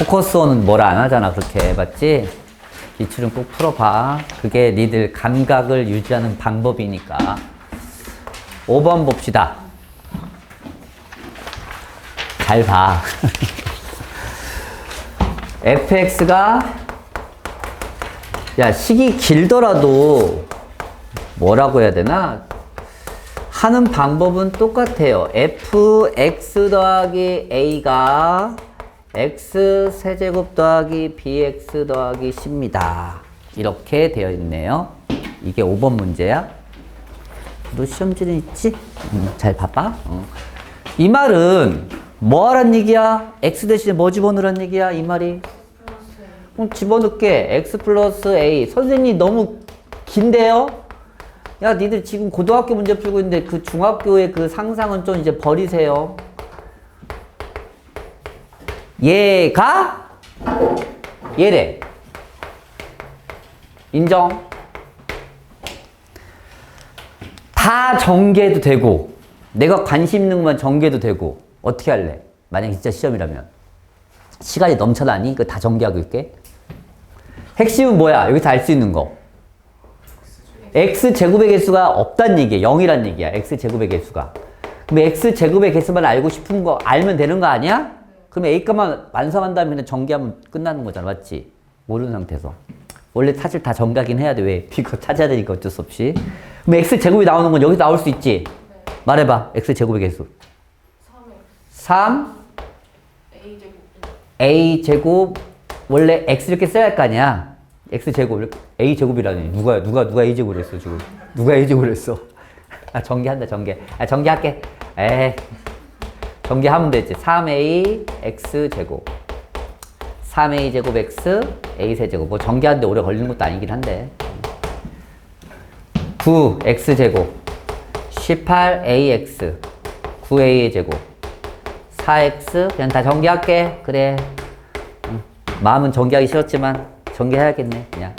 포커스온은 뭘 안 하잖아 그렇게. 맞지? 기출은 꼭 풀어봐. 그게 니들 감각을 유지하는 방법이니까. 5번 봅시다. 잘봐. fx가 야 식이 길더라도 뭐라고 해야 되나? 하는 방법은 똑같아요. fx 더하기 a가 x 세제곱 더하기 bx 더하기 c입니다. 이렇게 되어 있네요. 이게 5번 문제야. 너 시험지는 있지? 음, 잘 봐봐. 어. 이 말은 뭐 하란 얘기야? x 대신에 뭐 집어넣으란 얘기야? 이 말이? 그럼 집어넣게. x 플러스 a. 선생님 너무 긴데요? 야, 니들 지금 고등학교 문제 풀고 있는데 그 중학교의 그 상상은 좀 이제 버리세요. 얘가 얘래. 인정. 다 전개해도 되고 내가 관심 있는 것만 전개해도 되고 어떻게 할래? 만약 진짜 시험이라면 시간이 넘쳐나니 그다 전개하고 있게 핵심은 뭐야? 여기서 알 수 있는 거 x 제곱의 개수가 없단 얘기야 0이란 얘기야 x 제곱의 개수가 그럼 x 제곱의 개수만 알고 싶은 거 알면 되는 거 아니야? 그럼 a값만 완성한 다음에 그냥 전개하면 끝나는 거잖아 맞지? 모르는 상태에서. 원래 사실 다 전개하긴 해야 돼 왜? 이거 찾아야 되니까 어쩔 수 없이. 그럼 x 제곱이 나오는 건 여기서 나올 수 있지? 말해봐 x 제곱의 개수. 3 A 제곱 a 제곱 원래 x 이렇게 써야 할 거 아니야? X 제곱 이렇게 a 제곱이라니. 누가 누가 누가 a 제곱을 했어 지금? 누가 a 제곱을 했어? 아 전개한다 전개 아 전개할게. 에 전개하면 되지. 3a x 제곱. 3a 제곱 x a 세제곱. 뭐 전개하는데 오래 걸리는 것도 아니긴 한데. 9 x 제곱. 18 ax 9a 제곱. 4x 그냥 다 전개할게. 그래. 응. 마음은 전개하기 싫었지만 전개해야겠네 그냥.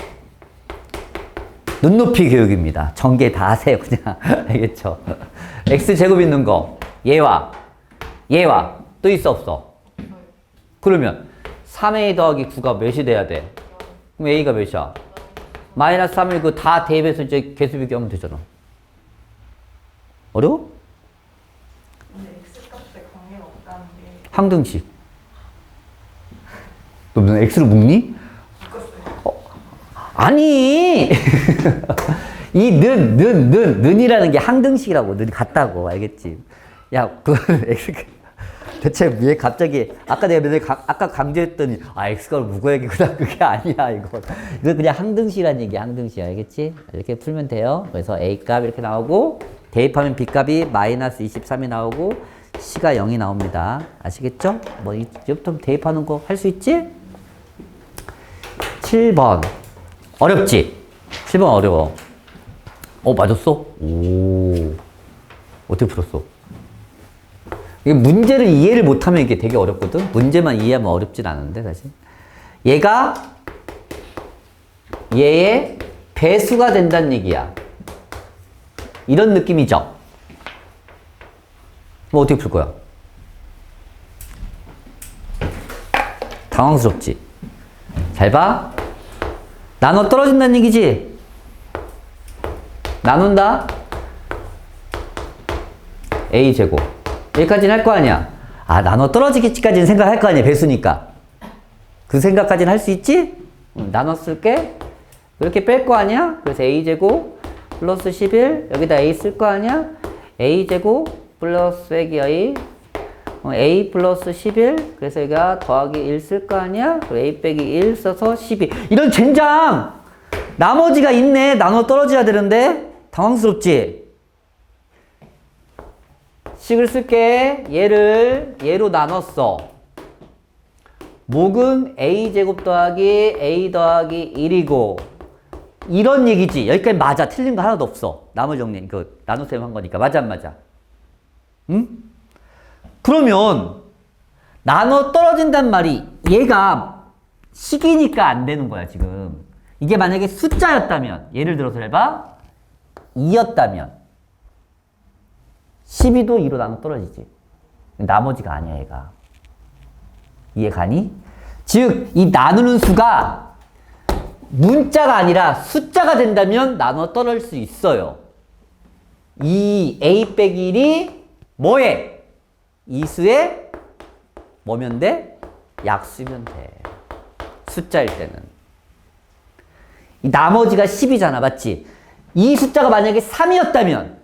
눈높이 교육입니다. 전개 다 하세요 그냥. 알겠죠? X 제곱 있는 거. 얘와 얘와 또 있어 없어 그러면 3a 더하기 9가 몇이 돼야 돼 그럼 a가 몇이야 마이너스 3을 그 다 대입해서 이제 개수 비교하면 되잖아 어려워? 항등식. 너 무슨 X를 묶니? 어, 아니! 이 는, 는, 는, 는이라는 게 항등식이라고. 는 같다고. 알겠지? 야, 그, X, 대체 왜 갑자기, 아까 내가 맨날 가- 아까 강조했더니, 아, X가 묶어야겠구나. 그게 아니야, 이거. 이거 그냥 항등식이라는 얘기야, 항등식. 알겠지? 이렇게 풀면 돼요. 그래서 A값 이렇게 나오고, 대입하면 B값이 마이너스 23이 나오고, C가 0이 나옵니다. 아시겠죠? 뭐, 이제부터 대입하는 거 할 수 있지? 7번. 어렵지? 7번 어려워. 어, 맞았어? 오. 어떻게 풀었어? 이게 문제를 이해를 못하면 이게 되게 어렵거든? 문제만 이해하면 어렵진 않은데, 사실. 얘가 얘의 배수가 된다는 얘기야. 이런 느낌이죠? 뭐 어떻게 풀 거야? 당황스럽지? 잘 봐. 나눠 떨어진다는 얘기지? 나눈다? A제곱. 여기까지는 할 거 아니야? 아, 나눠 떨어지기까지는 생각할 거 아니야, 배수니까. 그 생각까지는 할 수 있지? 응, 나눠 쓸게. 이렇게 뺄 거 아니야? 그래서 A제곱 플러스 11. 여기다 A 쓸 거 아니야? A제곱 플러스 빼기 A. 어, A 플러스 11. 그래서 여기가 더하기 1 쓸 거 아니야? A 빼기 1 써서 12. 이런 젠장! 나머지가 있네. 나눠 떨어져야 되는데. 당황스럽지? 식을 쓸게. 얘를 얘로 나눴어. 목은 a제곱 더하기 a 더하기 1이고 이런 얘기지. 여기까지 맞아. 틀린 거 하나도 없어. 나머지 정리, 그, 나눗셈 한 거니까. 맞아, 안 맞아? 응? 그러면, 나눠 떨어진단 말이, 얘가 식이니까 안 되는 거야, 지금. 이게 만약에 숫자였다면, 예를 들어서 해봐. 2였다면, 12도 2로 나눠 떨어지지. 나머지가 아니야, 얘가. 이해 가니? 즉, 이 나누는 수가 문자가 아니라 숫자가 된다면 나눠 떨어질 수 있어요. 이 a 빼기 1이 뭐에? 이수에 뭐면 돼? 약수면 돼. 숫자일 때는. 이 나머지가 10이잖아. 맞지? 이 숫자가 만약에 3이었다면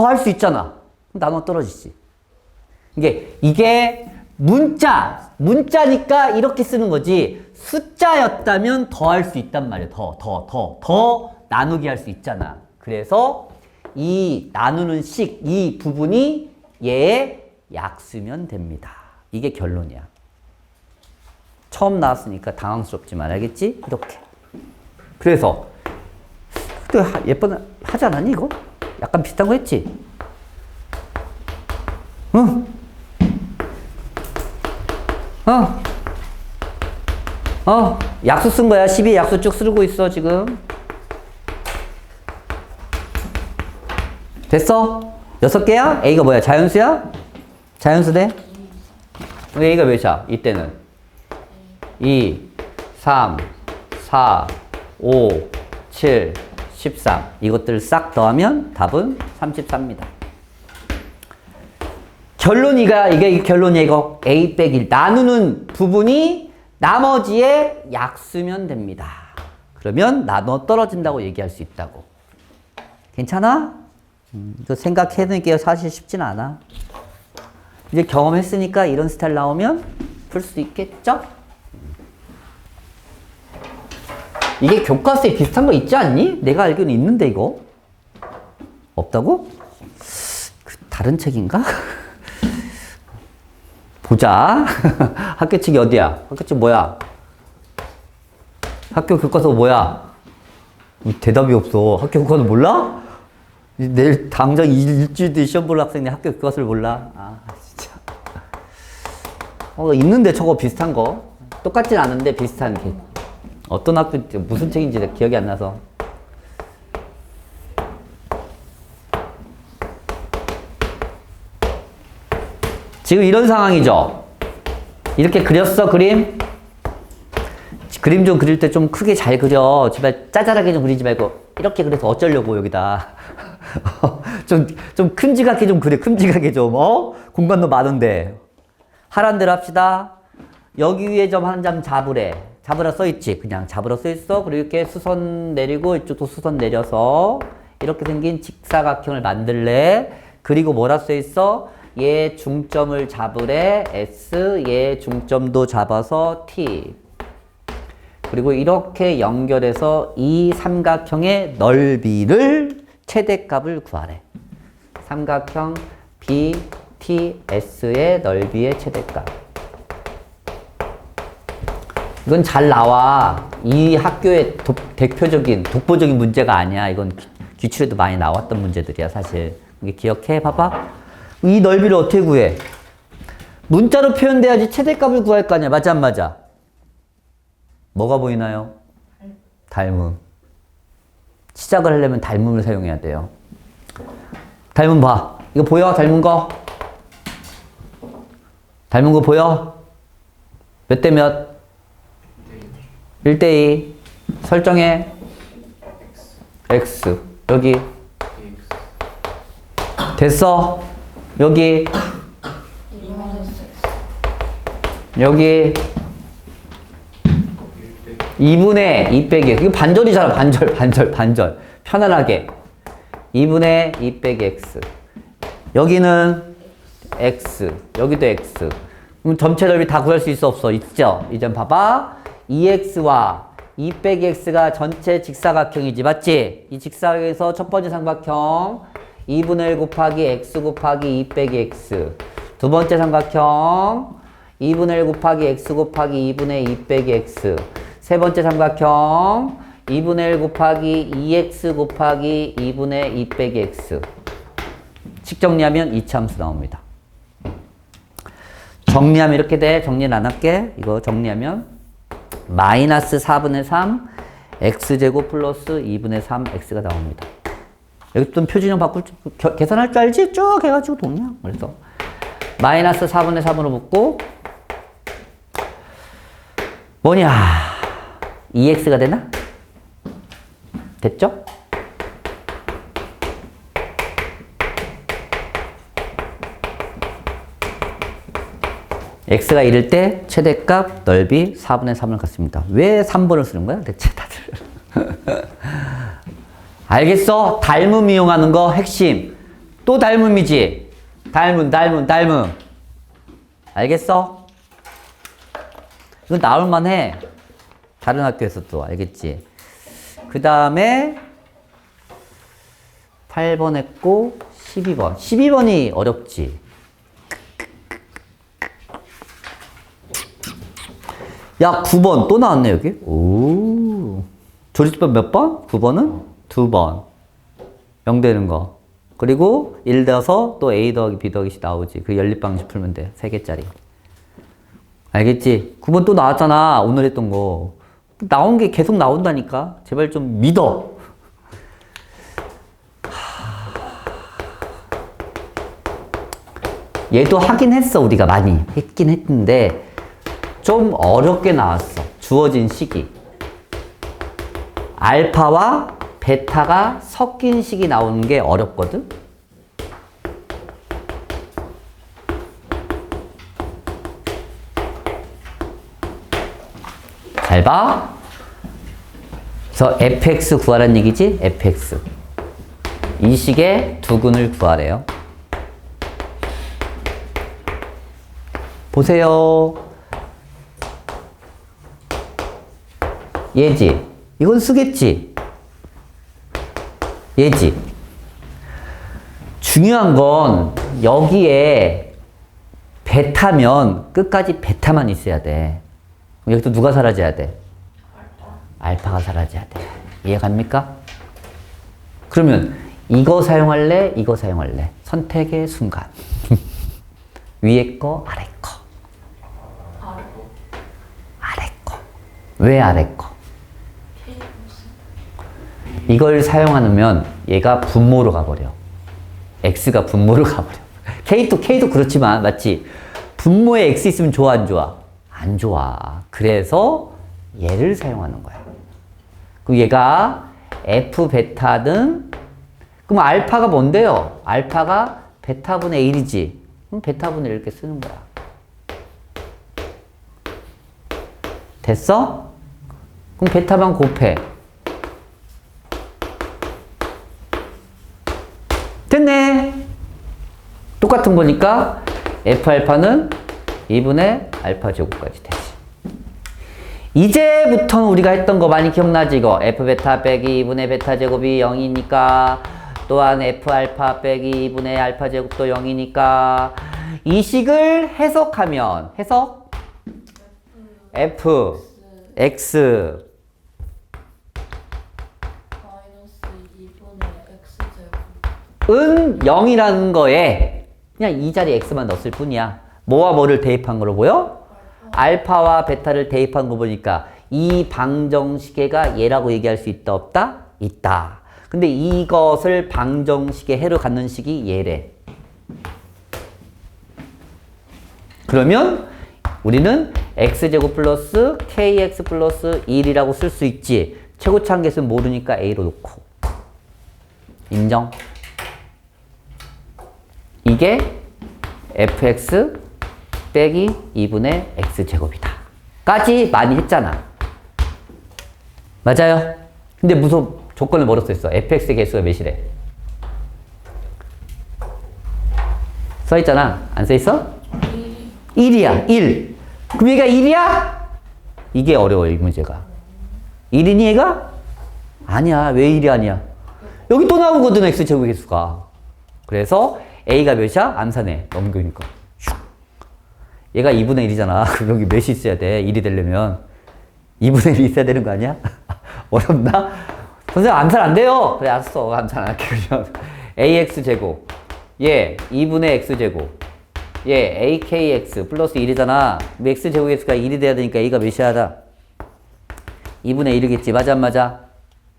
더 할 수 있잖아. 나눠 떨어지지. 이게, 이게 문자, 문자니까 이렇게 쓰는 거지. 숫자였다면 더 할 수 있단 말이야. 더, 더, 더, 더 나누기 할 수 있잖아. 그래서 이 나누는 식, 이 부분이 얘의 약수면 됩니다. 이게 결론이야. 처음 나왔으니까 당황스럽지만 알겠지? 이렇게. 그래서 그때 하- 예쁜 하지 않았니 이거? 약간 비슷한 거 했지? 응? 어? 어? 약수 쓴 거야. 12 약수 쭉 쓰고 있어 지금. 됐어? 여섯 개야? A가 뭐야? 자연수야? 자연수 돼? A가 몇이야? 이때는 2, 3, 4, 5, 7, 13 이것들을 싹 더하면 답은 34입니다. 결론이가 이게 결론이야 이거 A 빼기 1 나누는 부분이 나머지의 약수면 됩니다. 그러면 나눠 떨어진다고 얘기할 수 있다고. 괜찮아? 음, 이거 생각해는 게 사실 쉽진 않아. 이제 경험했으니까 이런 스타일 나오면 풀 수 있겠죠? 이게 교과서에 비슷한 거 있지 않니? 내가 알기로는 있는데 이거 없다고? 그 다른 책인가? 보자. 학교 책이 어디야? 학교 책 뭐야? 학교 교과서 뭐야? 이 대답이 없어. 학교 교과서 몰라? 이 내일 당장 일- 일주일 뒤에 시험 볼 학생이 학교 교과서를 몰라? 아 진짜. 어 있는데 저거 비슷한 거 똑같진 않은데 비슷한 게 어떤 학교 무슨 책인지 기억이 안 나서. 지금 이런 상황이죠. 이렇게 그렸어 그림. 그림 좀 그릴 때 좀 크게 잘 그려. 제발 짜잘하게 좀 그리지 말고 이렇게 그려서 어쩌려고 여기다. 좀 좀 큼직하게 좀 그래. 큼직하게 좀 어? 공간도 많은데. 하란 대로 합시다. 여기 위에 점한점 잡으래. 잡으라 써 있지. 그냥 잡으라 써 있어. 그리고 이렇게 수선 내리고 이쪽도 수선 내려서 이렇게 생긴 직사각형을 만들래. 그리고 뭐라 써 있어? 얘 중점을 잡으래. S. 얘 중점도 잡아서 T. 그리고 이렇게 연결해서 이 삼각형의 넓이를 최대값을 구하래. 삼각형 BTS의 넓이의 최대값. 이건 잘 나와. 이 학교의 독- 대표적인 독보적인 문제가 아니야. 이건 기- 기출에도 많이 나왔던 문제들이야, 사실. 이게 기억해, 봐봐. 이 넓이를 어떻게 구해? 문자로 표현돼야지 최대값을 구할 거 아니야. 맞아, 안 맞아? 뭐가 보이나요? 닮음. 시작을 하려면 닮음을 사용해야 돼요. 닮음 봐. 이거 보여? 닮은 거? 닮은 거 보여? 몇 대 몇? 1대2. 설정해. X. 여기. 됐어. 여기. 여기. 2분의 2 빼기. 이거 반절이잖아. 반절, 반절, 반절. 편안하게. 2분의 2 빼기 x. 여기는 x. 여기도 x. 그럼 전체 넓이 다 구할 수 있어 없어? 있죠? 이제 봐봐. 2x와 2 빼기 x가 전체 직사각형이지. 맞지? 이 직사각에서 첫 번째 삼각형 2분의 1 곱하기 x 곱하기 2 빼기 x. 두 번째 삼각형 2분의 1 곱하기 x 곱하기 2분의 2 빼기 x. 세 번째 삼각형 2분의 1 곱하기 2x 곱하기 2분의 2 빼기 x. 식 정리하면 이차함수 나옵니다. 정리하면 이렇게 돼. 정리는 안 할게. 이거 정리하면 마이너스 4분의 3 x제곱 플러스 2분의 3 x가 나옵니다. 여기 또 표준형 바꿀 줄, 겨- 계산할 줄 알지? 쭉 해가지고 동량. 그래서 마이너스 4분의 3으로 묶고 뭐냐? 2x가 되나? 됐죠? X가 이럴 때 최대값 넓이 4분의 3을 갖습니다. 왜 3번을 쓰는 거야? 대체 다들. 알겠어? 닮음 이용하는 거 핵심. 또 닮음이지? 닮음, 닮음, 닮음. 알겠어? 이거 나올만 해. 다른 학교에서도 알겠지? 그 다음에 8번 했고 12번. 12번이 어렵지? 야, 9번 또 나왔네, 여기. 오. 조리수법 몇 번? 9번은? 2번. 0 되는 거. 그리고 1 더서 또 A 더하기 B 더하기 C 나오지. 그 연립방식 풀면 돼. 3개짜리. 알겠지? 9번 또 나왔잖아. 오늘 했던 거. 나온 게 계속 나온다니까. 제발 좀 믿어. 얘도 하긴 했어. 우리가 많이. 했긴 했는데 좀 어렵게 나왔어. 주어진 식이. 알파와 베타가 섞인 식이 나오는 게 어렵거든? 잘 봐. 그래서 fx 구하라는 얘기지? fx. 이 식의 두근을 구하래요. 보세요. 얘지. 이건 쓰겠지. 얘지. 중요한 건 여기에 베타면 끝까지 베타만 있어야 돼. 그럼 여기서 누가 사라져야 돼? 알파 가 사라져야 돼. 이해 갑니까? 그러면 이거 사용할래? 이거 사용할래? 선택의 순간. 위에 거, 아래 거. 아래 거. 왜 아래 거? 이걸 사용하면 얘가 분모로 가버려. x가 분모로 가버려. k도 k도 그렇지만 맞지? 분모에 x 있으면 좋아 안 좋아? 안 좋아. 그래서 얘를 사용하는 거야. 그럼 얘가 f 베타는 그럼 알파가 뭔데요? 알파가 베타분의 1이지. 그럼 베타분의 1 이렇게 쓰는 거야. 됐어? 그럼 베타만 곱해. 됐네. 똑같은 거니까 F알파는 2분의 알파 제곱까지 되지. 이제부터는 우리가 했던 거 많이 기억나지 이거? F베타 빼기 2분의 베타 제곱이 0이니까 또한 F알파 빼기 2분의 알파 제곱도 0이니까 이 식을 해석하면 해석? F X 마이너스 2분의 x제곱. 은 0이라는 거에 그냥 이 자리에 x만 넣었을 뿐이야. 뭐와 뭐를 대입한 걸로 보여? 알파와 베타를 대입한 거 보니까 이 방정식의가 얘라고 얘기할 수 있다 없다? 있다. 근데 이것을 방정식의 해로 갖는 식이 얘래. 그러면 우리는 x제곱 플러스 kx 플러스 1이라고 쓸 수 있지. 최고차항계수는 모르니까 a로 놓고. 인정? 이게 fx 빼기 2분의 x제곱이다. 까지 많이 했잖아. 맞아요? 근데 무슨 조건을 뭐로 써있어? fx의 개수가 몇이래? 써있잖아. 안 써있어? 1이야. 1. 그럼 얘가 1이야? 이게 어려워, 이 문제가. 1이니 얘가? 아니야. 왜 1이 아니야? 여기 또 나오거든, x제곱 개수가. 그래서 a가 몇이야? 암산해. 넘기니까. 슉. 얘가 2분의 1이잖아. 그럼 여기 몇이 있어야 돼? 1이 되려면. 2분의 1이 있어야 되는 거 아니야? 어렵나? 선생님 암산 안 돼요. 그래 알았어. 암산 안 할게 그러면. ax 제곱. 얘 2분의 x 제곱. 얘 akx 플러스 1이잖아. x 제곱 x가 1이 돼야 되니까 a가 몇이야 하자. 2분의 1이겠지. 맞아 안 맞아?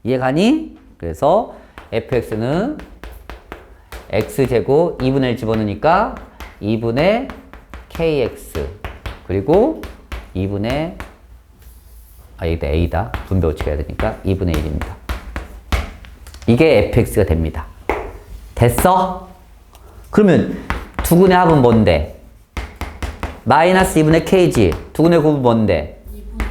이해 가니? 그래서 fx는 x제곱 2분의 1 집어넣으니까 2분의 kx 그리고 2분의 아, 이게 A다. 분배 오치가 해야 되니까 2분의 1입니다. 이게 fx가 됩니다. 됐어? 그러면 두근의 합은 뭔데? 마이너스 2분의 k지. 두근의 곱은 뭔데? 2분의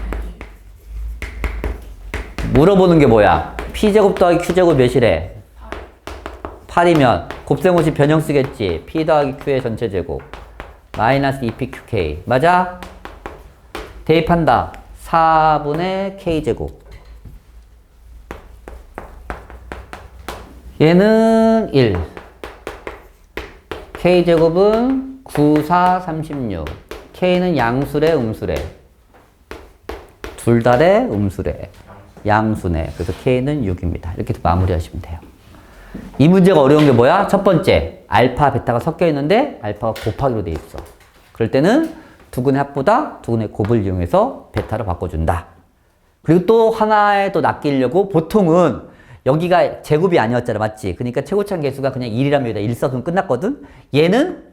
물어보는 게 뭐야? p제곱 더하기 q제곱 몇이래? 8이면 곱셈5이 변형 쓰겠지. p 더하기 q의 전체 제곱. 마이너스 2pqk. 맞아? 대입한다. 4분의 k제곱. 얘는 1. k제곱은 9, 4, 36. k는 양수래, 음수래. 둘 다래, 음수래. 양수네. 그래서 k는 6입니다. 이렇게 마무리하시면 돼요. 이 문제가 어려운 게 뭐야? 첫 번째, 알파, 베타가 섞여 있는데 알파가 곱하기로 돼 있어. 그럴 때는 두근의 합보다 두근의 곱을 이용해서 베타로 바꿔준다. 그리고 또 하나에 또 낚이려고 보통은 여기가 제곱이 아니었잖아, 맞지? 그러니까 최고차항 개수가 그냥 1이라면 여기다 1 써서 끝났거든? 얘는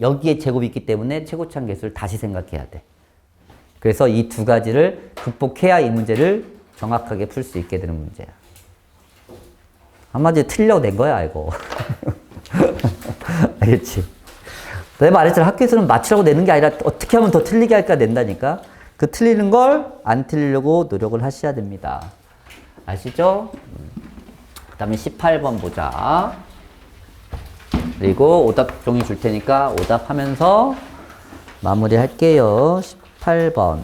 여기에 제곱이 있기 때문에 최고차항 개수를 다시 생각해야 돼. 그래서 이 두 가지를 극복해야 이 문제를 정확하게 풀 수 있게 되는 문제야. 한마디로 틀려고 낸 거야, 이거. 알겠지? 내가 말했잖아. 학교에서는 맞추라고 내는 게 아니라 어떻게 하면 더 틀리게 할까 낸다니까. 그 틀리는 걸 안 틀리려고 노력을 하셔야 됩니다. 아시죠? 그 다음에 18번 보자. 그리고 오답 종이 줄 테니까 오답하면서 마무리 할게요. 18번.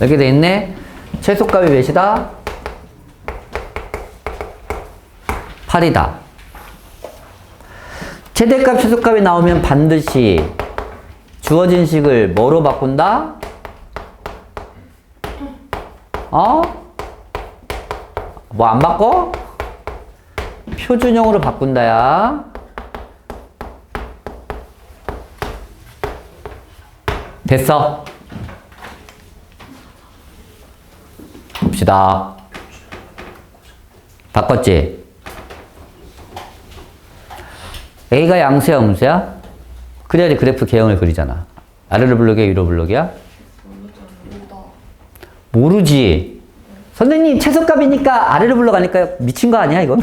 이렇게 돼 있네. 최소값이 몇이다? 8이다. 최대값, 최소값이 나오면 반드시 주어진 식을 뭐로 바꾼다? 어? 뭐 안 바꿔? 표준형으로 바꾼다야. 됐어. 봅시다. 바꿨지? A가 양수야, 음수야? 그래야지 그래프 개형을 그리잖아. 아래로 블록이야, 위로 블록이야? 모르지. 선생님, 최소값이니까 아래로 불러가니까 미친 거 아니야, 이건?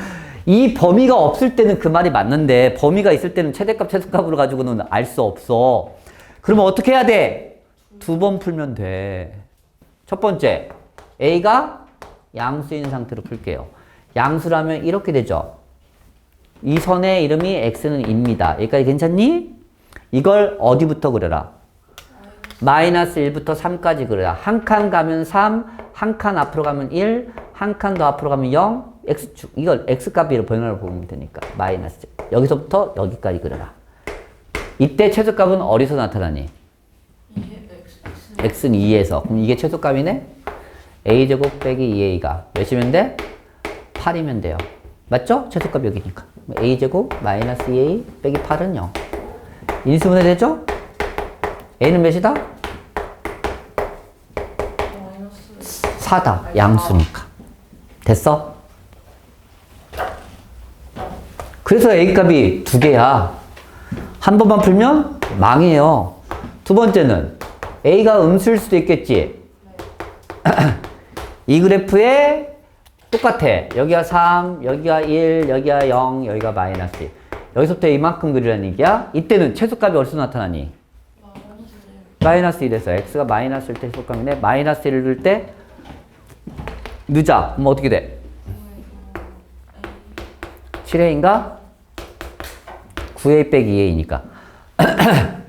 이 범위가 없을 때는 그 말이 맞는데, 범위가 있을 때는 최대값, 최소값으로 가지고는 알 수 없어. 그러면 어떻게 해야 돼? 두 번 풀면 돼. 첫 번째, A가 양수인 상태로 풀게요. 양수라면 이렇게 되죠. 이 선의 이름이 X는 입니다. 여기까지 괜찮니? 이걸 어디부터 그려라? 마이너스 1부터 3까지 그려라. 한 칸 가면 3, 한 칸 앞으로 가면 1, 한 칸 더 앞으로 가면 0, X축. 이걸 X값으로 변화를 보면 되니까. 마이너스. 여기서부터 여기까지 그려라. 이때 최소값은 어디서 나타나니? X는 2에서. 그럼 이게 최소값이네? A제곱 빼기 2A가 몇이면 돼? 8이면 돼요. 맞죠? 최소값 여기니까. A제곱 마이너스 2A 빼기 8은 0. 인수분해 되죠? A는 몇이다? 마이너스 4다. 양수니까. 됐어? 그래서 A 값이 두 개야. 한 번만 풀면 망해요. 두 번째는 A가 음수일 수도 있겠지. 이 그래프에 똑같아. 여기가 3, 여기가 1, 여기가 0, 여기가 마이너스 1. 여기서부터 이만큼 그리라는 얘기야. 이때는 최소값이 어디서 나타나니? 마이너스 1. 마이너스 1에서 x가 마이너스 1때 최소값인데 마이너스 1을 둘때 늦어. 그럼 어떻게 돼? 7a인가? 9a 빼기 2a니까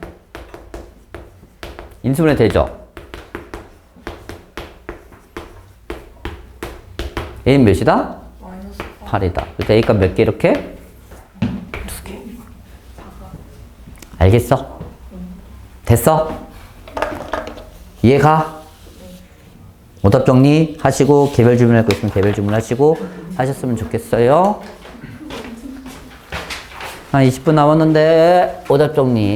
인수분해 되죠? A는 몇이다? 마이너스 8이다. 그래서 a값 몇개 이렇게? 두 개. 알겠어? 됐어? 이해가? 오답 정리 하시고 개별 질문할 거 있으면 개별 질문 하시고 하셨으면 좋겠어요. 한 20분 남았는데 오답 정리